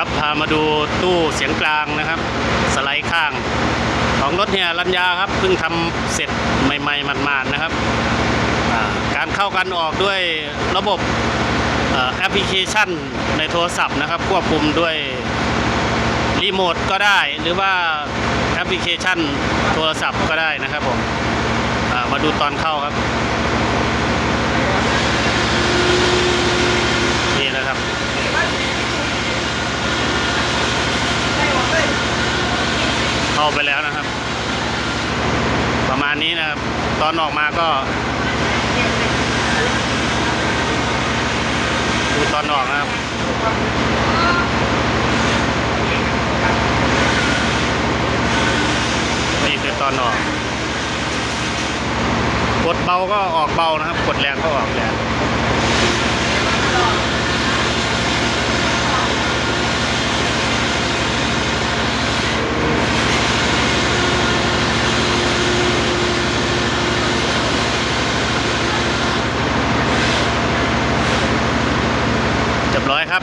ครับพามาดูตู้เสียงกลางนะครับ สไลด์ข้าง ของรถเนี่ยรัญญาครับเพิ่งทำเสร็จใหม่ๆมันๆนะครับ การเข้ากันออกด้วยระบบแอปพลิเคชันในโทรศัพท์นะครับ ควบคุมด้วยรีโมทก็ได้หรือว่าแอปพลิเคชันโทรศัพท์ก็ได้นะครับผมมาดูตอนเข้าครับ นี่นะครับ เข้าไปแล้วนะครับ ประมาณนี้นะครับ ตอนออกมาก็ดูตอนออกนะครับนี่คือตอนออก กดเบาก็ออกเบานะครับ กดแรงก็ออกแรง รียบร้อยครับ